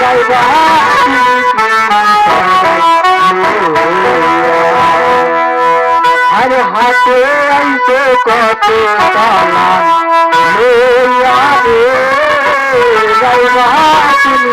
যাইবা আর হাতে আইতে কত পালা লইয়া রে যাইবা তুমি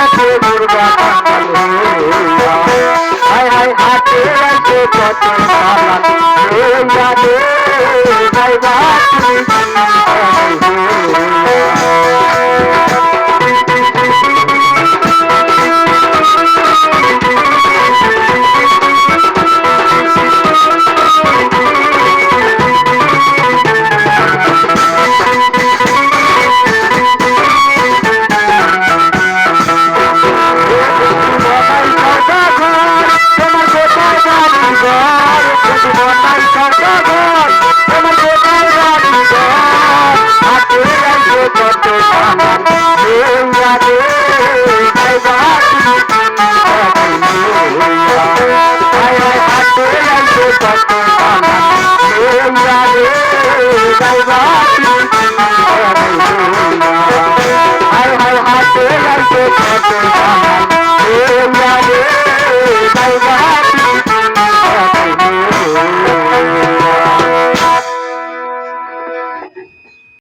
আছে দুর্গা হাই হাই হাতে আছে পথের